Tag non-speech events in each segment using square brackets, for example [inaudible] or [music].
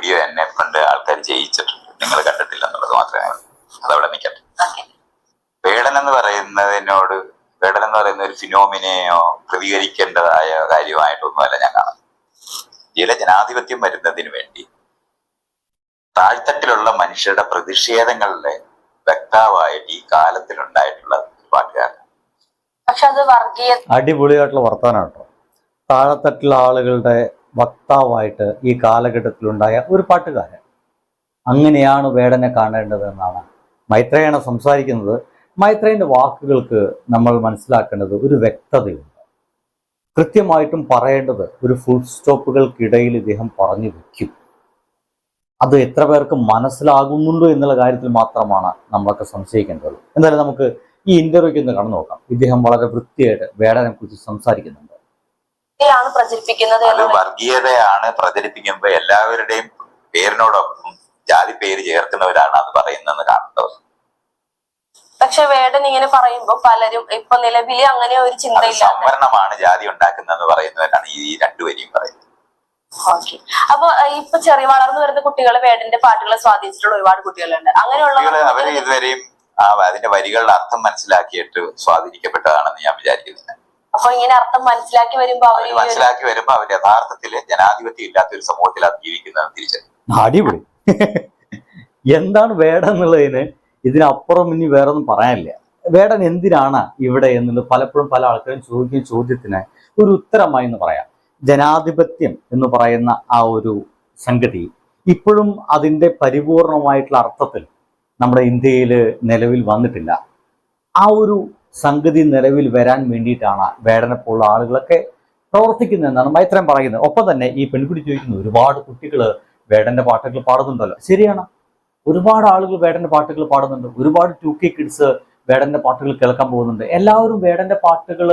Video എന്നെ കൊണ്ട് ആൾക്കാർ ചെയ്യിച്ചിട്ടുണ്ട് നിങ്ങൾ കണ്ടിട്ടില്ല എന്നുള്ളത് മാത്രമേ അതവിടെ നിൽക്കട്ടെ. വേടൻ എന്ന് പറയുന്നതിനോട് വേടൻ എന്ന് പറയുന്ന ഒരു ഫിനോമിനെയോ പ്രതികരിക്കേണ്ടതായ കാര്യമായിട്ടൊന്നുമല്ല ഞാൻ കാണുന്നത്. ഇന്ത്യയിലെ ജനാധിപത്യം വരുന്നതിന് വേണ്ടി താഴ്ത്തട്ടിലുള്ള മനുഷ്യരുടെ പ്രതിഷേധങ്ങളുടെ വ്യക്താവായിട്ട് ഈ കാലത്തിലുണ്ടായിട്ടുള്ള ഒരു പാട്ടുകാരൻ. പക്ഷെ അത് വർഗീയ അടിപൊളിയായിട്ടുള്ള വർത്തമാനം കേട്ടോ. താഴെത്തട്ടിലുള്ള ആളുകളുടെ വക്താവായിട്ട് ഈ കാലഘട്ടത്തിലുണ്ടായ ഒരു പാട്ടുകാരൻ. അങ്ങനെയാണ് വേടനെ കാണേണ്ടത് എന്നാണ് മൈത്രേയാണ് സംസാരിക്കുന്നത്. മൈത്രേയന്റെ വാക്കുകൾക്ക് നമ്മൾ മനസ്സിലാക്കേണ്ടത് ഒരു വ്യക്തതയുണ്ട്. കൃത്യമായിട്ടും പറയേണ്ടത് ഒരു ഫുൾ സ്റ്റോപ്പുകൾക്കിടയിൽ ഇദ്ദേഹം പറഞ്ഞു വയ്ക്കും അത് എത്ര പേർക്ക് മനസ്സിലാകുന്നുണ്ടോ എന്നുള്ള കാര്യത്തിൽ മാത്രമാണ് നമ്മളൊക്കെ സംശയിക്കേണ്ടത്. എന്തായാലും നമുക്ക് ഈ ഇന്റർവ്യൂക്ക് ഒന്ന് കടന്നു നോക്കാം ഇദ്ദേഹം വളരെ വൃത്തിയായിട്ട് വേടനെ കുറിച്ച് സംസാരിക്കുന്നുണ്ട്. ആണ് പ്രചരിപ്പിക്കുന്നത് അത് വർഗീയതയാണ് പ്രചരിപ്പിക്കുമ്പോൾ എല്ലാവരുടെയും പേരിനോടൊപ്പം ജാതി പേര് ചേർക്കുന്നവരാണ് അത് പറയുന്നതെന്ന് കാണുന്നത് പക്ഷെ വേടൻ ഇങ്ങനെ പറയുമ്പോ പലരും ഇപ്പൊ നിലവിൽ അങ്ങനെ ഒരു ചിന്തയില്ല. സംവരണമാണ് ജാതി ഉണ്ടാക്കുന്നതെന്ന് പറയുന്നവരാണ് ഈ രണ്ടുപേരെയും പറയുന്നത്. ഓക്കെ. അപ്പൊ ഇപ്പൊ ചെറിയ വളർന്നു വരുന്ന കുട്ടികൾ വേടന്റെ പാട്ടുകളെ സ്വാധീനിച്ചിട്ടുള്ള ഒരുപാട് കുട്ടികളുണ്ട്. അങ്ങനെയുള്ള കുട്ടികൾ അവർ ഇതുവരെയും അതിന്റെ വരികളുടെ അർത്ഥം മനസ്സിലാക്കിയിട്ട് സ്വാധീനിക്കപ്പെട്ടതാണെന്ന് ഞാൻ വിചാരിക്കുന്നില്ല. അപ്പൊ ഇങ്ങനെ അർത്ഥം മനസ്സിലാക്കി വരുമ്പോ അവർ അവർ മനസ്സിലാക്കി വരുമ്പോ അവർ യഥാർത്ഥത്തിൽ ജനാധിപത്യം ഇല്ലാത്ത ഒരു സമൂഹത്തിലാണ് ജീവിക്കുന്നതെന്ന് തിരിച്ചറിയും അടിപൊളി. എന്താണ് വേട എന്നുള്ളതിന് ഇതിനപ്പുറം ഇനി വേറെ ഒന്നും പറയാനില്ല. വേടൻ എന്തിനാണ് ഇവിടെ എന്നുള്ളത് പലപ്പോഴും പല ആൾക്കാരും ചോദിക്കുന്ന ചോദ്യത്തിന് ഒരു ഉത്തരമായി എന്ന് പറയാം. ജനാധിപത്യം എന്ന് പറയുന്ന ആ ഒരു സംഗതി ഇപ്പോഴും അതിന്റെ പരിപൂർണമായിട്ടുള്ള അർത്ഥത്തിൽ നമ്മുടെ ഇന്ത്യയിൽ നിലവിൽ വന്നിട്ടില്ല. ആ ഒരു സംഗതി നിലവിൽ വരാൻ വേണ്ടിയിട്ടാണ് വേടനപ്പുള്ള ആളുകളൊക്കെ പ്രവർത്തിക്കുന്നതെന്നാണ് മൈത്രം പറയുന്നത്. ഒപ്പം തന്നെ ഈ പെൺകുട്ടി ചോദിക്കുന്നു ഒരുപാട് കുട്ടികൾ വേടന്റെ പാട്ടുകൾ പാടുന്നുണ്ടല്ലോ. ശരിയാണ്. ഒരുപാട് ആളുകൾ വേടന്റെ പാട്ടുകൾ പാടുന്നുണ്ട്. ഒരുപാട് ടു കെ കിഡ്സ് വേടന്റെ പാട്ടുകൾ കേൾക്കാൻ പോകുന്നുണ്ട്. എല്ലാവരും വേടന്റെ പാട്ടുകൾ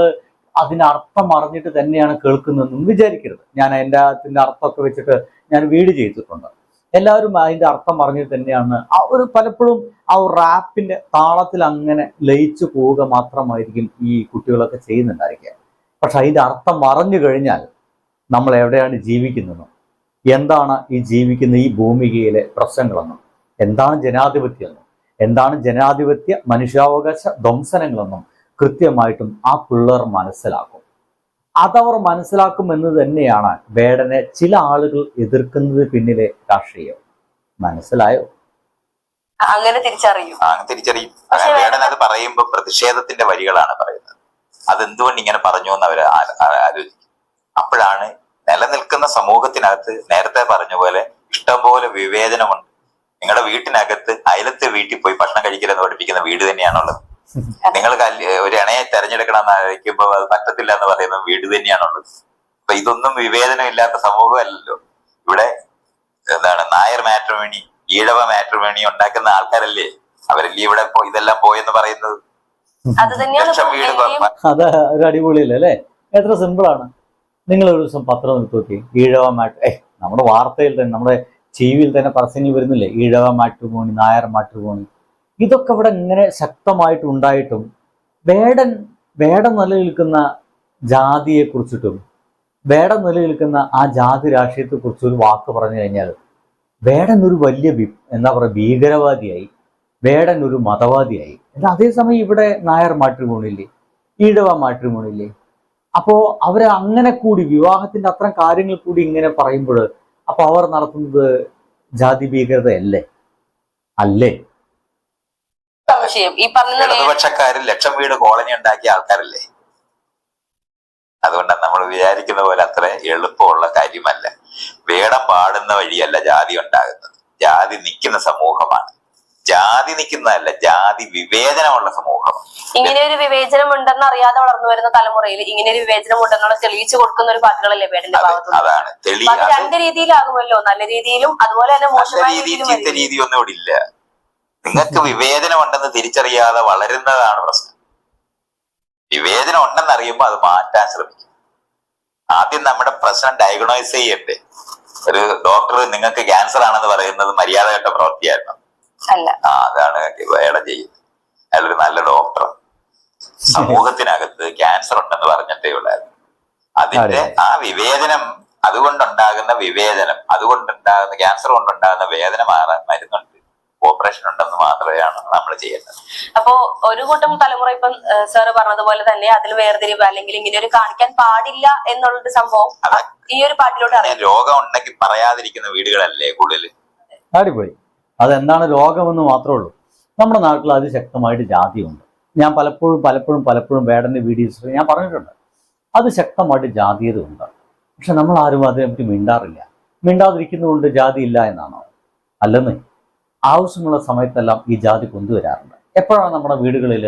അതിനർത്ഥം അറിഞ്ഞിട്ട് തന്നെയാണ് കേൾക്കുന്നതെന്നും വിചാരിക്കരുത്. ഞാൻ എന്റെ അതിന്റെ അർത്ഥമൊക്കെ വെച്ചിട്ട് ഞാൻ വീട് ചെയ്തിട്ടുണ്ട്. എല്ലാവരും അതിന്റെ അർത്ഥം പറഞ്ഞു തന്നെയാണ്. ആ ഒരു പലപ്പോഴും ആ റാപ്പിന്റെ താളത്തിൽ അങ്ങനെ ലയിച്ചു പോവുക മാത്രമായിരിക്കും ഈ കുട്ടികളൊക്കെ ചെയ്യുന്നുണ്ടായിരിക്കുക. പക്ഷെ അതിന്റെ അർത്ഥം അറിഞ്ഞു കഴിഞ്ഞാൽ നമ്മൾ എവിടെയാണ് ജീവിക്കുന്നത്? എന്താണ് ഈ ജീവിക്കുന്ന ഈ ഭൂമികയിലെ പ്രശ്നങ്ങളെന്നും എന്താണ് ജനാധിപത്യമെന്നും എന്താണ് ജനാധിപത്യ മനുഷ്യാവകാശ ധ്വംസനങ്ങളെന്നും കൃത്യമായിട്ടും ആ പിള്ളേർ മനസ്സിലാക്കും. അതവർ മനസ്സിലാക്കും എന്ന് തന്നെയാണ് വേടനെ ചില ആളുകൾ എതിർക്കുന്നത് പിന്നിലെ രാഷ്ട്രീയം. മനസ്സിലായോ? അങ്ങനെ തിരിച്ചറിയും. അങ്ങനെ തിരിച്ചറിയും. വേടൻ അത് പറയുമ്പോൾ പ്രതിഷേധത്തിന്റെ വരികളാണ് പറയുന്നത്. അതെന്തുകൊണ്ട് ഇങ്ങനെ പറഞ്ഞു എന്ന് അവർ ആലോചിക്കും. അപ്പോഴാണ് നിലനിൽക്കുന്ന സമൂഹത്തിനകത്ത് നേരത്തെ പറഞ്ഞ പോലെ ഇഷ്ടംപോലെ വിവേചനമുണ്ട്. നിങ്ങളുടെ വീട്ടിനകത്ത് അയലത്തെ വീട്ടിൽ പോയി ഭക്ഷണം കഴിക്കലെന്ന് പഠിപ്പിക്കുന്ന വീട് തന്നെയാണുള്ളത്. നിങ്ങൾ ഒരു ഇണയെ തെരഞ്ഞെടുക്കണം എന്ന് ആലോചിക്കുമ്പോൾ അത് പറ്റത്തില്ല എന്ന് പറയുന്നത് വീട് തന്നെയാണുള്ളത്. അപ്പൊ ഇതൊന്നും വിവേചനം ഇല്ലാത്ത സമൂഹമല്ലല്ലോ. ഇവിടെ എന്താണ് നായർ മാട്രിമേണി ഈഴവ മാട്രിമേണി ഉണ്ടാക്കുന്ന ആൾക്കാരല്ലേ? അവരല്ലേ ഇവിടെ പോ- ഇതെല്ലാം പോയെന്ന് പറയുന്നത്? അത് ഒരു അടിപൊളിയല്ലേ എത്ര സിമ്പിൾ ആണ് നിങ്ങൾ ഒരു ദിവസം പത്രം എടുത്ത് നോക്കി. ഈഴവ മാട്ട് ഏ നമ്മുടെ വാർത്തയിൽ തന്നെ നമ്മുടെ ടി വിയിൽ തന്നെ പരസ്യങ്ങൾ വരുന്നില്ലേ? ഈഴവ മാട്രിമോണി നായർ മാട്ടുപോണി ഇതൊക്കെ ഇവിടെ ഇങ്ങനെ ശക്തമായിട്ട് ഉണ്ടായിട്ടും വേടൻ വേടം നിലനിൽക്കുന്ന ജാതിയെ കുറിച്ചിട്ടും വേടം നിലനിൽക്കുന്ന ആ ജാതി രാഷ്ട്രീയത്തെ കുറിച്ച് ഒരു വാക്ക് പറഞ്ഞു കഴിഞ്ഞാൽ വേടൻ ഒരു വലിയ എന്താ പറയുക ഭീകരവാദിയായി വേടൻ ഒരു മതവാദിയായി. എന്നാൽ അതേസമയം ഇവിടെ നായർ മാട്രിമോണില്ലേ ഈഴവ മാട്രിമോണില്ലേ അപ്പോൾ അവർ അങ്ങനെ കൂടി വിവാഹത്തിന്റെ അത്തരം കാര്യങ്ങൾ കൂടി ഇങ്ങനെ പറയുമ്പോൾ അപ്പോൾ അവർ നടത്തുന്നത് ജാതി ഭീകരതയല്ലേ? അല്ലേ? സംശയം. ഈ പറഞ്ഞ ഇടതുപക്ഷക്കാരിൽ ലക്ഷം വീട് കോളനി ഉണ്ടാക്കിയ ആൾക്കാരല്ലേ? അതുകൊണ്ടാണ് നമ്മൾ വിചാരിക്കുന്ന പോലെ അത്ര എളുപ്പമുള്ള കാര്യമല്ല. വേടം പാടുന്ന വഴിയല്ല ജാതി ഉണ്ടാകുന്നത്. ജാതി നിൽക്കുന്ന സമൂഹമാണ്. ജാതി നിൽക്കുന്നതല്ല ജാതി വിവേചനമുള്ള സമൂഹം ഇങ്ങനെ ഒരു വിവേചനം ഉണ്ടെന്ന് അറിയാതെ വളർന്നു വരുന്ന തലമുറയിൽ ഇങ്ങനെ ഒരു വിവേചനം ഉണ്ടെന്നുള്ള തെളിയിച്ചു കൊടുക്കുന്ന ഒരു പാട്ടുകളല്ലേ വേടന്റെ അത് അതാണ്. രണ്ട് രീതിയിലാകുമല്ലോ. നല്ല രീതിയിലും അതുപോലെ തന്നെ മോശമായ രീതി രീതിയിലും ചീത്ത ഇവിടെ ഇല്ല. നിങ്ങൾക്ക് [laughs] വിവേചനം ഉണ്ടെന്ന് തിരിച്ചറിയാതെ വളരുന്നതാണ് പ്രശ്നം. വിവേചനം ഉണ്ടെന്ന് അറിയുമ്പോൾ അത് മാറ്റാൻ ശ്രമിക്കും. ആദ്യം നമ്മുടെ പ്രശ്നം ഡയഗ്നോസ് ചെയ്യട്ടെ. ഒരു ഡോക്ടർ നിങ്ങൾക്ക് ക്യാൻസർ ആണെന്ന് പറയുന്നത് മര്യാദഘട്ട പ്രവൃത്തിയായിരുന്നു. അല്ല. ആ അതാണ് വേണം ചെയ്യുന്നത് അയാളൊരു നല്ല ഡോക്ടർ സമൂഹത്തിനകത്ത് ക്യാൻസർ ഉണ്ടെന്ന് പറഞ്ഞിട്ടേ ഉള്ളായിരുന്നു. അതിന്റെ ആ വിവേചനം അതുകൊണ്ടുണ്ടാകുന്ന വിവേചനം അതുകൊണ്ടുണ്ടാകുന്ന ക്യാൻസർ കൊണ്ടുണ്ടാകുന്ന വേദന മാറാൻ മരുന്നുണ്ട്. ഓപ്പറേഷൻ ഉണ്ടെന്ന് മാത്രമാണ് നമ്മൾ ചെയ്യുന്നത്. അപ്പോ ഒരു കൂട്ടം തലമുറ ഇപ്പം സാറ് പറഞ്ഞതുപോലെ തന്നെ അതിൽ വേർതിരിവ് അല്ലെങ്കിൽ ഇങ്ങനെ ഒരു കാണിക്കാൻ പാടില്ല എന്നുള്ളൊരു സംഭവം ഈ ഒരു പാട്ടിലോട്ട് രോഗം ഉണ്ടെങ്കിൽ പറയാതിരിക്കുന്ന വീടുകളല്ലേ കൂടുതൽ അടിപൊളി അതെന്താണ് രോഗമെന്ന് മാത്രമേ ഉള്ളൂ. നമ്മുടെ നാട്ടിൽ അതിശക്തമായിട്ട് ജാതിയുണ്ട്. ഞാൻ പലപ്പോഴും പലപ്പോഴും പലപ്പോഴും വേടന്റെ വീഡിയോസ് ഞാൻ പറഞ്ഞിട്ടുണ്ട്. അത് ശക്തമായിട്ട് ജാതീയത ഉണ്ട് പക്ഷെ നമ്മൾ ആരും അതിനെപ്പറ്റി മിണ്ടാറില്ല. മിണ്ടാതിരിക്കുന്നതുകൊണ്ട് ജാതി ഇല്ല എന്നാണോ? അല്ലെന്ന്. ആവശ്യമുള്ള സമയത്തെല്ലാം ഈ ജാതി കൊണ്ടുവരാറുണ്ട്. എപ്പോഴാണ് നമ്മുടെ വീടുകളിൽ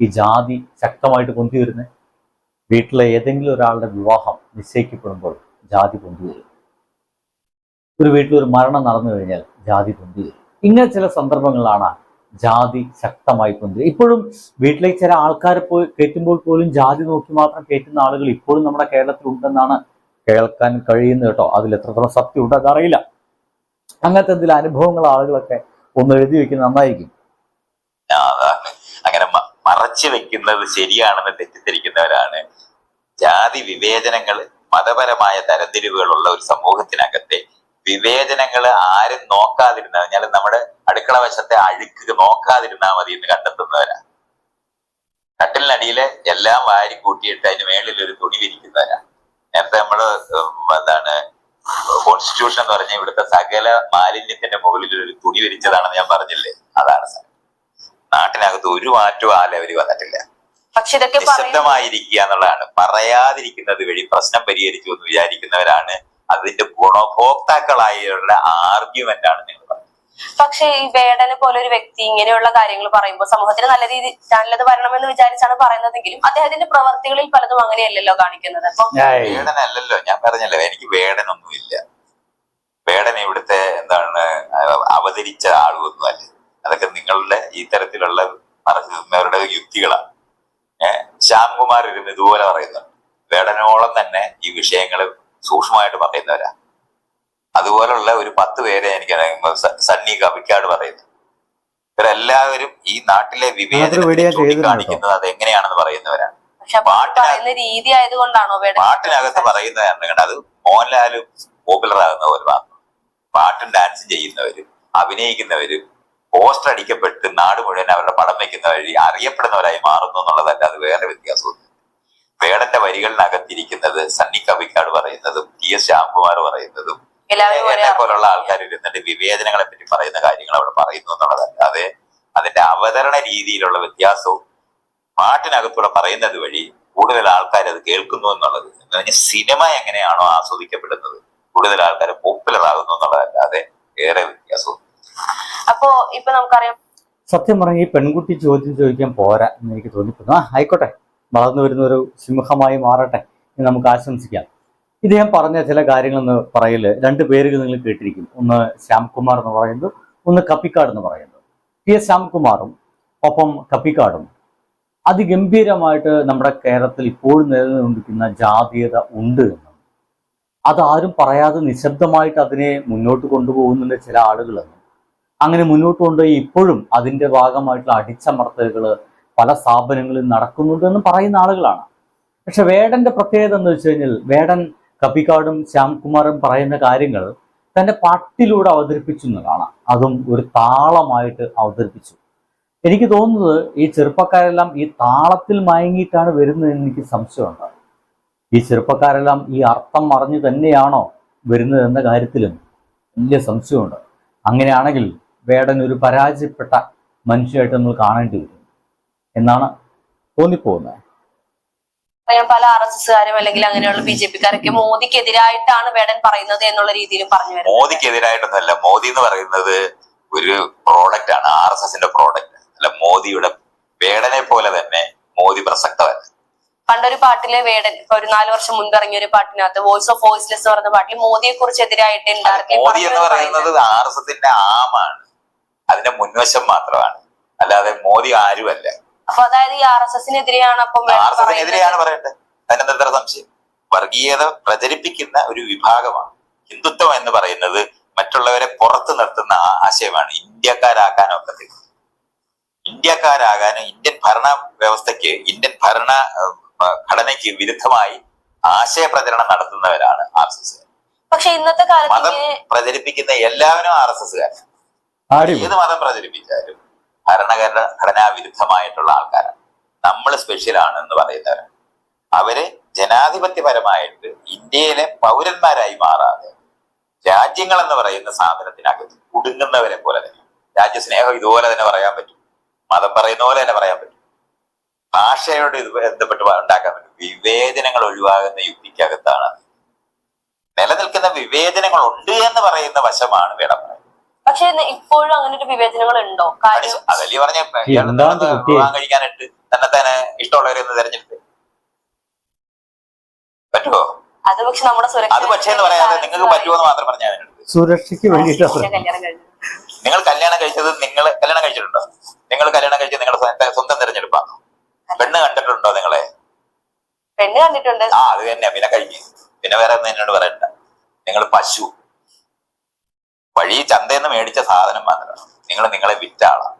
ഈ ജാതി ശക്തമായിട്ട് കൊണ്ടുവരുന്നത് വീട്ടിലെ ഏതെങ്കിലും ഒരാളുടെ വിവാഹം നിശ്ചയിക്കപ്പെടുമ്പോൾ ജാതി കൊണ്ടുവരും. ഒരു വീട്ടിൽ ഒരു മരണം നടന്നു കഴിഞ്ഞാൽ ജാതി കൊണ്ടുവരും. ഇങ്ങനെ ചില സന്ദർഭങ്ങളാണ് ജാതി ശക്തമായി കൊണ്ടുവരും ഇപ്പോഴും വീട്ടിലേക്ക് ചില ആൾക്കാർ പോയി കയറ്റുമ്പോൾ പോലും ജാതി നോക്കി മാത്രം കയറ്റുന്ന ആളുകൾ ഇപ്പോഴും നമ്മുടെ കേരളത്തിൽ ഉണ്ടെന്നാണ് കേൾക്കാൻ കഴിയുന്നത് കേട്ടോ. അതിൽ എത്രത്തോളം സത്യം ഉണ്ടെന്ന് അറിയില്ല. അങ്ങനത്തെ എന്തെങ്കിലും അനുഭവങ്ങൾ ആളുകളൊക്കെ ഒന്ന് എഴുതി വെക്കുന്നത് നന്നായിരിക്കും. അങ്ങനെ മറച്ചു വെക്കുന്നത് ശരിയാണെന്ന് തെറ്റിദ്ധരിക്കുന്നവരാണ്. ജാതി വിവേചനങ്ങൾ മതപരമായ തരംതിരിവുകളുള്ള ഒരു സമൂഹത്തിനകത്തെ വിവേചനങ്ങൾ ആരും നോക്കാതിരുന്ന പറഞ്ഞാൽ നമ്മുടെ അടുക്കള വശത്തെ അഴുക്ക് നോക്കാതിരുന്നാൽ മതി എന്ന് കണ്ടെത്തുന്നവരാ. കട്ടിലിനടിയിലെ എല്ലാം വാരി കൂട്ടിയിട്ട് അതിന് മേളിൽ ഒരു തുണി വിരിക്കുന്നവരാ. നേരത്തെ നമ്മൾ എന്താണ് കോൺസ്റ്റിറ്റ്യൂഷൻ എന്ന് പറഞ്ഞ ഇവിടുത്തെ സകല മാലിന്യത്തിന്റെ മുകളിൽ ഒരു തുണി വിരിച്ചതാണെന്ന് ഞാൻ പറഞ്ഞില്ലേ? അതാണ് സാർ നാട്ടിനകത്ത് ഒരു മാറ്റവും ആ ലെവലിൽ വന്നിട്ടില്ല. പക്ഷെ ഇതൊക്കെ നിശബ്ദമായിരിക്കുക എന്നുള്ളതാണ്. പറയാതിരിക്കുന്നത് വഴി പ്രശ്നം പരിഹരിച്ചു എന്ന് വിചാരിക്കുന്നവരാണ് അതിന്റെ ഗുണഭോക്താക്കളായവരുടെ ആർഗ്യുമെന്റ് ആണ് നിങ്ങൾ പറയുന്നത്. പക്ഷെ ഈ വേടനെ പോലെ ഒരു വ്യക്തി ഇങ്ങനെയുള്ള കാര്യങ്ങൾ പറയുമ്പോൾ സമൂഹത്തിന് നല്ല രീതി നല്ലത് വരണമെന്ന് വിചാരിച്ചാണ് പറയുന്നതെങ്കിലും അദ്ദേഹത്തിന്റെ പ്രവർത്തികളിൽ പലതും അങ്ങനെയല്ലല്ലോ കാണിക്കുന്നത്. അപ്പൊ വേടനല്ലല്ലോ ഞാൻ പറഞ്ഞല്ലോ എനിക്ക് വേടനൊന്നുമില്ല. വേടൻ ഇവിടുത്തെ എന്താണ് അവതരിച്ച ആളുമൊന്നുമല്ല അതൊക്കെ നിങ്ങളുടെ ഈ തരത്തിലുള്ള മറക്കുന്നവരുടെ യുക്തികളാണ് ഏഹ് ശ്യാംകുമാർ ഇരുന്ന് ഇതുപോലെ പറയുന്നുണ്ട്. വേടനോളം തന്നെ ഈ വിഷയങ്ങൾ സൂക്ഷ്മമായിട്ട് പറയുന്നവരാ. അതുപോലുള്ള ഒരു പത്ത് പേരെ എനിക്ക് സണ്ണി കവിക്കാട് പറയുന്നു. ഇവരെല്ലാവരും ഈ നാട്ടിലെ വിവേചനം കാണിക്കുന്നത് വിവേചനത്തെ ചൂണ്ടിക്കാണിക്കുന്നത് അത് എങ്ങനെയാണെന്ന് പറയുന്നവരാണ്. പാട്ടിനകത്ത് പറയുന്നതാണ് കണ്ട? അത് മോഹൻലാലും പോപ്പുലർ ആകുന്ന പോലെ മാത്രം പാട്ടും ഡാൻസും ചെയ്യുന്നവരും അഭിനയിക്കുന്നവരും പോസ്റ്റർ അടിക്കപ്പെട്ട് നാട് മുഴുവൻ അവരുടെ പടം വെക്കുന്ന വഴി അറിയപ്പെടുന്നവരായി മാറുന്നു എന്നുള്ളതല്ല അത് വേറെ വ്യത്യാസമൊന്നും വേടന്റെ വരികളിനകത്തിരിക്കുന്നത് സണ്ണി കവിക്കാട് പറയുന്നതും ടി എസ് ശ്യാംകുമാർ പറയുന്നതും ഒരേ എന്നെ പോലുള്ള ആൾക്കാർ ഇരുന്നിട്ട് വിവേചനങ്ങളെ പറ്റി പറയുന്ന കാര്യങ്ങൾ അവിടെ പറയുന്നു എന്നുള്ളതല്ലാതെ അതിന്റെ അവതരണ രീതിയിലുള്ള വ്യത്യാസവും പാട്ടിനകത്തൂടെ പറയുന്നത് വഴി കൂടുതൽ ആൾക്കാർ അത് കേൾക്കുന്നു എന്നുള്ളത്. എന്ന് പറഞ്ഞാൽ സിനിമ എങ്ങനെയാണോ ആസ്വദിക്കപ്പെടുന്നത് കൂടുതൽ ആൾക്കാർ പോപ്പുലർ ആകുന്നു എന്നുള്ളതല്ലാതെ ഏറെ വ്യത്യാസവും അപ്പോ ഇപ്പൊ നമുക്കറിയാം സത്യം പറഞ്ഞ ഈ പെൺകുട്ടി ചോദ്യം ചോദിക്കാൻ പോരാ എന്ന് എനിക്ക് തോന്നിപ്പോകുന്നു. ആ ആയിക്കോട്ടെ. വളർന്നു വരുന്ന ഒരു സിംഹമായി മാറട്ടെ എന്ന് നമുക്ക് ആശംസിക്കാം. ഇദ്ദേഹം പറഞ്ഞ ചില കാര്യങ്ങൾ കാര്യങ്ങളെന്ന് പറയൽ രണ്ട് പേരുകൾ നിങ്ങൾ കേട്ടിരിക്കും. ഒന്ന് ശ്യാംകുമാർ എന്ന് പറയുന്നു ഒന്ന് കപ്പിക്കാട് എന്ന് പറയുന്നു. പി എസ് ശ്യാംകുമാറും ഒപ്പം കപ്പിക്കാടും. അതിഗംഭീരമായിട്ട് നമ്മുടെ കേരളത്തിൽ ഇപ്പോഴും നിലനിന്നുകൊണ്ടിരിക്കുന്ന ജാതീയത ഉണ്ട് എന്നും. അതാരും പറയാതെ നിശബ്ദമായിട്ട് അതിനെ മുന്നോട്ട് കൊണ്ടുപോകുന്നുണ്ട് ചില ആളുകളെന്നും അങ്ങനെ മുന്നോട്ട് കൊണ്ടുപോയി ഇപ്പോഴും അതിന്റെ ഭാഗമായിട്ടുള്ള അടിച്ചമർത്തലുകൾ പല സ്ഥാപനങ്ങളിൽ നടക്കുന്നുണ്ട് എന്ന് പറയുന്ന ആളുകളാണ്. പക്ഷെ വേടന്റെ പ്രത്യേകത എന്ന് വെച്ച് കഴിഞ്ഞാൽ വേടൻ കപ്പിക്കാടും ശ്യാംകുമാറും പറയുന്ന കാര്യങ്ങൾ തന്റെ പാട്ടിലൂടെ അവതരിപ്പിച്ചു എന്നതാണ് അതും ഒരു താളമായിട്ട് അവതരിപ്പിച്ചു. എനിക്ക് തോന്നുന്നത് ഈ ചെറുപ്പക്കാരെല്ലാം ഈ താളത്തിൽ മയങ്ങിയിട്ടാണ് വരുന്നതെന്ന് എനിക്ക് സംശയമുണ്ട്. ഈ ചെറുപ്പക്കാരെല്ലാം ഈ അർത്ഥം മറിഞ്ഞു തന്നെയാണോ വരുന്നത് എന്ന കാര്യത്തിലും വലിയ സംശയമുണ്ട്. അങ്ങനെയാണെങ്കിൽ വേടൻ ഒരു പരാജയപ്പെട്ട മനുഷ്യനായിട്ട് നമ്മൾ കാണേണ്ടി വരും. എന്നാണ് തോന്നിപ്പോകുന്നത്. അറിയാം പല ആർ എസ് എസ്കാരും അല്ലെങ്കിൽ അങ്ങനെയുള്ള ബി ജെ പിക്കാരൊക്കെ മോദിക്കെതിരായിട്ടാണ് വേടൻ പറയുന്നത് എന്നുള്ള രീതിയിലും പറഞ്ഞു വരുന്നത്. മോദിക്കെതിരായിട്ടൊന്നല്ല മോദി എന്ന് പറയുന്നത് ഒരു പ്രോഡക്റ്റ് ആണ്. ആർ എസ് എസിന്റെ പ്രോഡക്റ്റ് അല്ല മോദിയുടെ വേടനെ പോലെ തന്നെ മോദി പ്രസക്തമല്ല. പണ്ടൊരു പാട്ടിലെ വേടൻ ഇപ്പൊ ഒരു നാല് വർഷം മുൻപ് ഇറങ്ങിയ ഒരു പാട്ടിനകത്ത് വോയിസ് ഓഫ് വോയിസ്ലെസ് എന്ന് പറഞ്ഞ പാട്ടിൽ മോദിയെ കുറിച്ച് എതിരായിട്ട് മോദി എന്ന് പറയുന്നത് ആർ എസ് എസിന്റെ ആമാണ്. അതിന്റെ മുൻവശം മാത്രമാണ്. അല്ലാതെ മോദി ആരുമല്ല. അപ്പൊ അതായത് ഈ ആർ എസ് എസിനെതിരെയാണ് അപ്പം ആർ എസ് എസിനെതിരെയാണ് പറയേണ്ടത് അതിനെന്താ ഇത്ര സംശയം? വർഗീയത പ്രചരിപ്പിക്കുന്ന ഒരു വിഭാഗമാണ്. ഹിന്ദുത്വം എന്ന് പറയുന്നത് മറ്റുള്ളവരെ പുറത്തു നിർത്തുന്ന ആ ആശയമാണ് ഇന്ത്യക്കാരാക്കാനും ഒക്കത്തില്ല ഇന്ത്യക്കാരാകാനും ഇന്ത്യൻ ഭരണ വ്യവസ്ഥയ്ക്ക് ഇന്ത്യൻ ഭരണ ഘടനയ്ക്ക് വിരുദ്ധമായി ആശയ പ്രചരണം നടത്തുന്നവരാണ് ആർ എസ് എസ്. പക്ഷെ ഇന്നത്തെ കാലത്ത് മതം പ്രചരിപ്പിക്കുന്ന എല്ലാവരും ആർ എസ് എസ് അടിപൊളി ഏത് മതം പ്രചരിപ്പിച്ചാലും ഭരണഘടന ഘടനാ വിരുദ്ധമായിട്ടുള്ള ആൾക്കാരാണ്. നമ്മൾ സ്പെഷ്യലാണ് എന്ന് പറയുന്നവരാണ്. അവരെ ജനാധിപത്യപരമായിട്ട് ഇന്ത്യയിലെ പൗരന്മാരായി മാറാതെ രാജ്യങ്ങൾ എന്ന് പറയുന്ന സാധനത്തിനകത്ത് കുടുങ്ങുന്നവരെ പോലെ തന്നെ രാജ്യസ്നേഹം ഇതുപോലെ തന്നെ പറയാൻ പറ്റും. മതം പറയുന്ന പോലെ തന്നെ പറയാൻ പറ്റും. ഭാഷയോട് ഇത് ബന്ധപ്പെട്ട് ഉണ്ടാക്കാൻ പറ്റും. വിവേചനങ്ങൾ ഒഴിവാകുന്ന യുക്തിക്കകത്താണ് നിലനിൽക്കുന്ന വിവേചനങ്ങൾ ഉണ്ട് എന്ന് പറയുന്ന വശമാണ് വേണം പക്ഷെ ഇപ്പോഴും അങ്ങനെ ഒരു വിവേചനങ്ങൾ ഉണ്ടോ കാര്യം അതല്ലേ പറഞ്ഞ കുട്ടിയെ? വിവാഹം കഴിക്കാനായിട്ട് തന്നെ തന്നെ ഇഷ്ടമുള്ളവരെ തെരഞ്ഞെടുത്ത്. പറ്റുമോ അത് പക്ഷെ നമ്മുടെ സുരക്ഷ അത് പക്ഷേ എന്ന് പറയാതെ നിങ്ങൾക്ക് പറ്റുമോ എന്ന് മാത്രം പറഞ്ഞാൽ സുരക്ഷയ്ക്ക് വേണ്ടിയിട്ടാണ് നിങ്ങൾ കല്യാണം കഴിച്ചത് നിങ്ങൾ കല്യാണം കഴിച്ചിട്ടുണ്ടോ? നിങ്ങൾ കല്യാണം കഴിച്ചത് നിങ്ങളുടെ സ്വന്തം- തെരഞ്ഞെടുപ്പാണ് പെണ്ണ് കണ്ടിട്ടുണ്ടോ നിങ്ങളെ? പെണ്ണ് കണ്ടിട്ടുണ്ട്. ആ അത് തന്നെ. പിന്നെ കഴിഞ്ഞു. പിന്നെ വേറെ എന്നോട് പറയണ്ട. നിങ്ങൾ പശു. വഴി ചന്തയിൽ മേടിച്ച സാധനം മാത്രമാണ് നിങ്ങൾ നിങ്ങളെ വിറ്റ ആളാണ്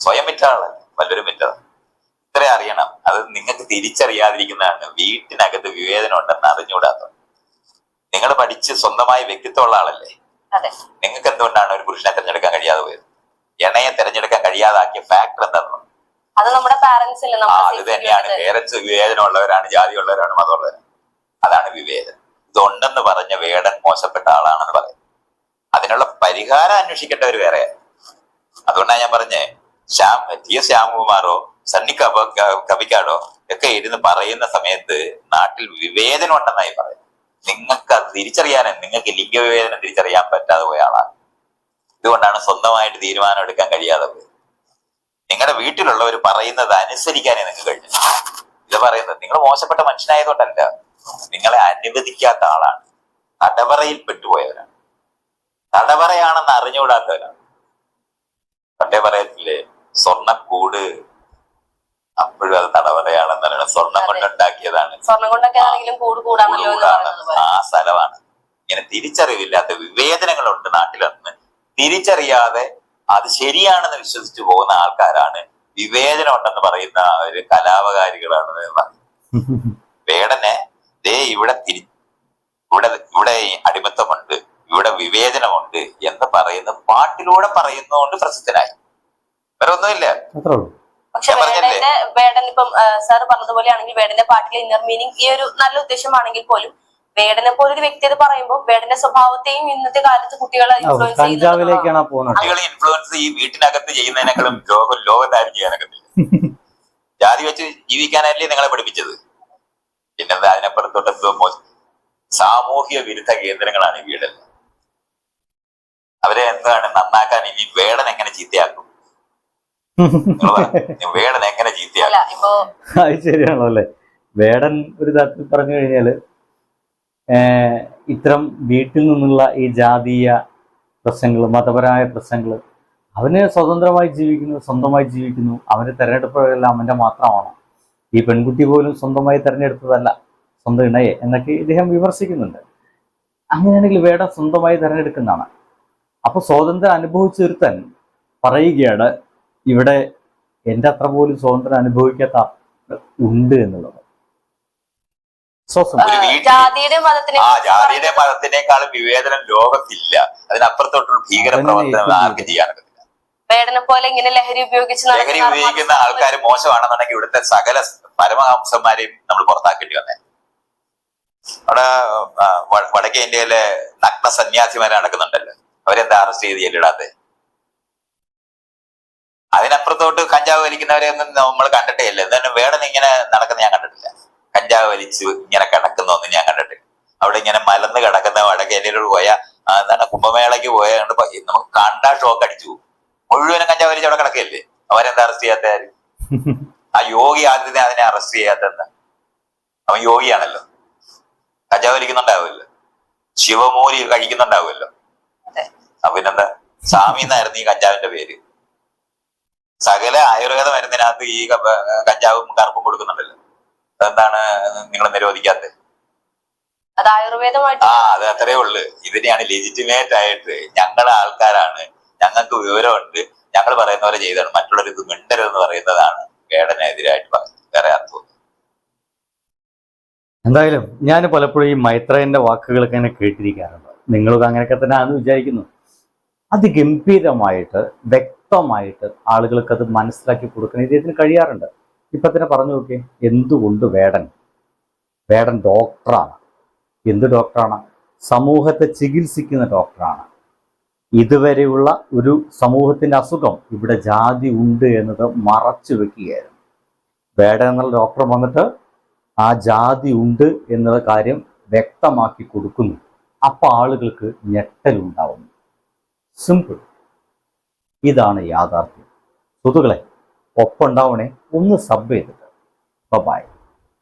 സ്വയം വിറ്റ ആളല്ല വല്ലവരും വിറ്റതാണ് ഇത്ര അറിയണം. അത് നിങ്ങൾക്ക് തിരിച്ചറിയാതിരിക്കുന്നതാണ്. വീട്ടിനകത്ത് വിവേചനം ഉണ്ടെന്ന് അറിഞ്ഞുകൂടാത്ത നിങ്ങൾ പഠിച്ച് സ്വന്തമായി വ്യക്തിത്വമുള്ള ആളല്ലേ? നിങ്ങൾക്ക് എന്തുകൊണ്ടാണ് ഒരു പുരുഷനെ തിരഞ്ഞെടുക്കാൻ കഴിയാതെ പോയത്? ഇണയെ തിരഞ്ഞെടുക്കാൻ കഴിയാതാക്കിയ ഫാക്ടർ എന്താണെന്ന്? അത് നമ്മുടെ പാരന്റ്സ് അത് തന്നെയാണ്. പേരൻസ് വിവേചനമുള്ളവരാണ് ജാതിയുള്ളവരാണ് മതമുള്ളവരാണ്. അതാണ് വിവേചനം. ഇതുണ്ടെന്ന് പറഞ്ഞ വേടൻ മോശപ്പെട്ട ആളാണെന്ന് പറയും. അതിനുള്ള പരിഹാരം അന്വേഷിക്കേണ്ടവർ വേറെ. അതുകൊണ്ടാണ് ഞാൻ പറഞ്ഞേ ശ്യാം ടി എസ് ശ്യാമകുമാറോ സണ്ണി കബ കവിക്കാടോ ഒക്കെ ഇരുന്ന് പറയുന്ന സമയത്ത് നാട്ടിൽ വിവേചനം ഉണ്ടെന്നായി പറയും നിങ്ങൾക്ക് അത് തിരിച്ചറിയാനും നിങ്ങൾക്ക് ലിംഗവിവേചനം തിരിച്ചറിയാൻ പറ്റാതെ പോയ ആളാണ് ഇതുകൊണ്ടാണ് സ്വന്തമായിട്ട് തീരുമാനം എടുക്കാൻ കഴിയാതെ പോയത്. നിങ്ങളുടെ വീട്ടിലുള്ളവർ പറയുന്നത് അനുസരിക്കാനേ നിങ്ങൾക്ക് കഴിഞ്ഞു. ഇത് പറയുന്നത് നിങ്ങൾ മോശപ്പെട്ട മനുഷ്യനായതുകൊണ്ടല്ല. നിങ്ങളെ അനുവദിക്കാത്ത ആളാണ്. തടവറയിൽ പെട്ടുപോയവരാണ് തടവറയാണെന്ന് അറിഞ്ഞുകൂടാത്തവരാണ് പണ്ടേ പറയത്തില്ലേ? സ്വർണക്കൂട് അപ്പോഴും അത് തടവറയാണെന്ന് പറയുന്നത് സ്വർണം കൊണ്ടുണ്ടാക്കിയതാണ്. സ്വർണം കൊണ്ടൊക്കെ കൂട് കൂടാണല്ലോ എന്ന് പറയുന്നത് ആ സ്ഥലമാണ്. ഇങ്ങനെ തിരിച്ചറിവില്ലാത്ത വിവേചനങ്ങളുണ്ട് നാട്ടിലെന്ന് തിരിച്ചറിയാതെ അത് ശരിയാണെന്ന് വിശ്വസിച്ചു പോകുന്ന ആൾക്കാരാണ് വിവേചനം ഉണ്ടെന്ന് പറയുന്ന ഒരു കലാപകാരികളാണ് പറയുന്നത്. [laughs] വേടനെ ദേ ഇവിടെ തിരി ഇവിടെ ഇവിടെ അടിമത്തമുണ്ട്. ഇവിടെ വിവേചനമുണ്ട് എന്ന് പറയുന്ന. പാട്ടിലൂടെ പറയുന്നതുകൊണ്ട് പ്രസിദ്ധനായി വേറെ ഒന്നുമില്ല. അത്രേ ഉള്ളൂ. പക്ഷെ പറഞ്ഞില്ലേ? വേടന്റെ വേടൻ ഇപ്പം സാർ പറഞ്ഞതുപോലെയാണെങ്കിൽ വേടന്റെ പാട്ടിലെ ഇന്നർ മീനിങ് ഈ ഒരു നല്ല ഉദ്ദേശമാണെങ്കിൽ പോലും വേടനെ പോലെ ഒരു വ്യക്തി പറയുമ്പോൾ വേടന്റെ സ്വഭാവത്തെയും ഇന്നത്തെ കാലത്ത് കുട്ടികളെ ഇൻഫ്ലുവൻസ് കഞ്ചാവിലേക്കാണ് ആ പോകുന്നത്. കുട്ടികളെ ഇൻഫ്ലുവൻസ് ഈ വീട്ടിനകത്ത് ചെയ്യുന്നതിനേക്കാളും ലോകം ലോകത്താരും ചെയ്യാനൊക്കത്തില്ല. [laughs] ജാതി വെച്ച് ജീവിക്കാനല്ലേ നിങ്ങളെ പഠിപ്പിച്ചത്? പിന്നെന്താ അതിനപ്പുറത്തോട്ട് സാമൂഹ്യ സാമൂഹിക വിരുദ്ധ കേന്ദ്രങ്ങളാണ് വീടെല്ലാം. അവരെ എന്താണ് നന്നാക്കാൻ ഇനി വേടൻ എങ്ങനെ ചീത്തയാക്കും. വേടൻ എങ്ങനെ ചീത്തയാക്കും? ശരിയാണല്ലോ അല്ലേ? വേടൻ ഒരു തരത്തിൽ പറഞ്ഞു കഴിഞ്ഞാൽ ഇത്തരം വീട്ടിൽ നിന്നുള്ള ഈ ജാതീയ പ്രശ്നങ്ങൾ മതപരമായ പ്രശ്നങ്ങൾ അവന് സ്വതന്ത്രമായി ജീവിക്കുന്നു സ്വന്തമായി ജീവിക്കുന്നു അവന്റെ തെരഞ്ഞെടുപ്പുകളെല്ലാം അവന്റെ മാത്രമാണ്? ഈ പെൺകുട്ടി പോലും സ്വന്തമായി തെരഞ്ഞെടുത്തതല്ല സ്വന്തം ഇണയെ എന്നൊക്കെ ഇദ്ദേഹം വിമർശിക്കുന്നുണ്ട്. അങ്ങനെയാണെങ്കിൽ വേടം സ്വന്തമായി തെരഞ്ഞെടുക്കുന്നതാണ്. അപ്പൊ സ്വാതന്ത്ര്യം അനുഭവിച്ചിരുത്തൻ പറയുകയാണ് ഇവിടെ എന്റെ അത്ര പോലും സ്വാതന്ത്ര്യം അനുഭവിക്കാത്ത ഉണ്ട് എന്നുള്ളത്. ജാതിയുടെ മതത്തിനേക്കാളും വിവേചനം ലോകത്തില്ല. അതിനപ്പുറത്തോട്ടുള്ള ഭീകര പ്രവർത്തനം ആർക്കും ചെയ്യാൻ വേടനെ പോലെ ഇങ്ങനെ ലഹരി ഉപയോഗിച്ച് ലഹരി ഉപയോഗിക്കുന്ന ആൾക്കാർ മോശമാണെന്നുണ്ടെങ്കിൽ ഇവിടുത്തെ സകല പരമഹംസന്മാരെയും നമ്മൾ പുറത്താക്കേണ്ടി വന്നേ. അവിടെ വടക്കേ ഇന്ത്യയിലെ നഗ്ന സന്യാസിമാരെ നടക്കുന്നുണ്ടല്ലോ. അവരെന്താ അറസ്റ്റ് ചെയ്ത് ചെല്ലിടാത്തെ അതിനപ്പുറത്തോട്ട് കഞ്ചാവ് വലിക്കുന്നവരെ ഒന്നും നമ്മൾ കണ്ടിട്ടേ ഇല്ല എന്തായാലും വേടൻ ഇങ്ങനെ നടക്കുന്ന ഞാൻ കണ്ടിട്ടില്ല. കഞ്ചാവ് വലിച്ച് ഇങ്ങനെ കിടക്കുന്നൊന്നും ഞാൻ കണ്ടിട്ടില്ല. അവിടെ ഇങ്ങനെ മലന്ന് കിടക്കുന്ന വടക്കേ പോയാൽ എന്താണ് കുംഭമേളയ്ക്ക് പോയ നമുക്ക് കണ്ടാ ഷോക്ക് അടിച്ചു പോകും. മുഴുവനും കഞ്ചാവ് വലിച്ച് അവിടെ കിടക്കല്ലേ അവരെന്താ അറസ്റ്റ് ചെയ്യാത്ത ആര്? [laughs] ആ യോഗി ആദ്യത്തെ അതിനെ അറസ്റ്റ് ചെയ്യാത്തെന്താ അവൻ യോഗിയാണല്ലോ. കഞ്ചാവ് വലിക്കുന്നുണ്ടാവുമല്ലോ. ശിവമൂലി കഴിക്കുന്നുണ്ടാവുമല്ലോ. പിന്നെന്താ? സ്വാമി എന്നായിരുന്നു ഈ കഞ്ചാവിന്റെ പേര്? സകല ആയുർവേദ മരുന്നിനകത്ത് ഈ കഞ്ചാവും കറുപ്പും കൊടുക്കുന്നുണ്ടല്ലോ. അതെന്താണ് നിങ്ങൾ നിരോധിക്കാത്തത് അത് ആയുർവേദമായിട്ട് ആ അത് അത്രേ ഉള്ളു. ഇതിനെയാണ് ലെജിറ്റിമേറ്റ് ആയിട്ട് ഞങ്ങളെ ആൾക്കാരാണ്. ഞങ്ങൾക്ക് വിവരമുണ്ട്. ഞങ്ങൾ പറയുന്ന പോലെ ചെയ്താണ്. മറ്റുള്ളവർ ഇത് മിണ്ടരുതെന്ന് പറയുന്നതാണ് വേടനെതിരായിട്ട് പറയുന്നത്. വേറെ അർത്ഥം എന്തായാലും ഞാൻ പലപ്പോഴും ഈ മൈത്രേന്റെ വാക്കുകളൊക്കെ ഇങ്ങനെ കേട്ടിരിക്കാറുണ്ട്. നിങ്ങളൊക്കെ അങ്ങനെയൊക്കെ തന്നെ ആണെന്ന് വിചാരിക്കുന്നു. അതിഗംഭീരമായിട്ട് വ്യക്തമായിട്ട് ആളുകൾക്ക് അത് മനസ്സിലാക്കി കൊടുക്കാൻ ഇദ്ദേഹത്തിന് കഴിയാറുണ്ട്. ഇപ്പൊ തന്നെ പറഞ്ഞു നോക്കി എന്തുകൊണ്ട് വേടൻ? വേടൻ ഡോക്ടറാണ്. എന്ത് ഡോക്ടറാണ്? സമൂഹത്തെ ചികിത്സിക്കുന്ന ഡോക്ടറാണ്. ഇതുവരെയുള്ള ഒരു സമൂഹത്തിന്റെ അസുഖം ഇവിടെ ജാതി ഉണ്ട് എന്നത് മറച്ചു വെക്കുകയായിരുന്നു. വേടൻ എന്നുള്ള ഡോക്ടർ വന്നിട്ട് ആ ജാതി ഉണ്ട് എന്നുള്ള കാര്യം വ്യക്തമാക്കി കൊടുക്കുന്നു. അപ്പൊ ആളുകൾക്ക് ഞെട്ടലുണ്ടാവുന്നു സിമ്പിൾ ഇതാണ് യാഥാർത്ഥ്യം. സുഹൃത്തുക്കളെ ഒപ്പുണ്ടാവണേ ഒന്ന് സബ് ചെയ്തിട്ട്. ബൈ